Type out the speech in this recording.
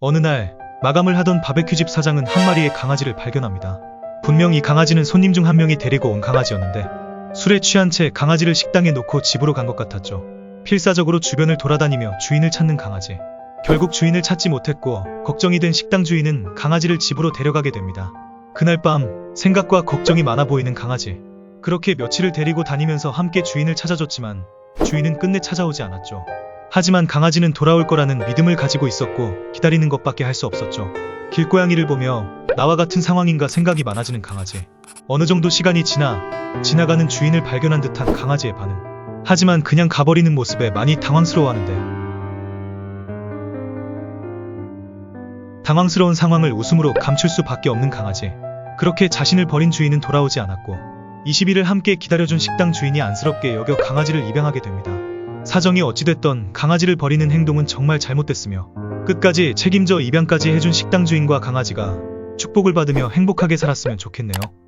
어느 날 마감을 하던 바베큐집 사장은 한 마리의 강아지를 발견합니다. 분명 이 강아지는 손님 중 한 명이 데리고 온 강아지였는데 술에 취한 채 강아지를 식당에 놓고 집으로 간 것 같았죠. 필사적으로 주변을 돌아다니며 주인을 찾는 강아지. 결국 주인을 찾지 못했고 걱정이 된 식당 주인은 강아지를 집으로 데려가게 됩니다. 그날 밤 생각과 걱정이 많아 보이는 강아지. 그렇게 며칠을 데리고 다니면서 함께 주인을 찾아줬지만 주인은 끝내 찾아오지 않았죠. 하지만 강아지는 돌아올 거라는 믿음을 가지고 있었고 기다리는 것밖에 할 수 없었죠. 길고양이를 보며 나와 같은 상황인가 생각이 많아지는 강아지. 어느 정도 시간이 지나 지나가는 주인을 발견한 듯한 강아지의 반응. 하지만 그냥 가버리는 모습에 많이 당황스러워하는데 당황스러운 상황을 웃음으로 감출 수밖에 없는 강아지. 그렇게 자신을 버린 주인은 돌아오지 않았고 20일을 함께 기다려준 식당 주인이 안쓰럽게 여겨 강아지를 입양하게 됩니다. 사정이 어찌됐던 강아지를 버리는 행동은 정말 잘못됐으며 끝까지 책임져 입양까지 해준 식당 주인과 강아지가 축복을 받으며 행복하게 살았으면 좋겠네요.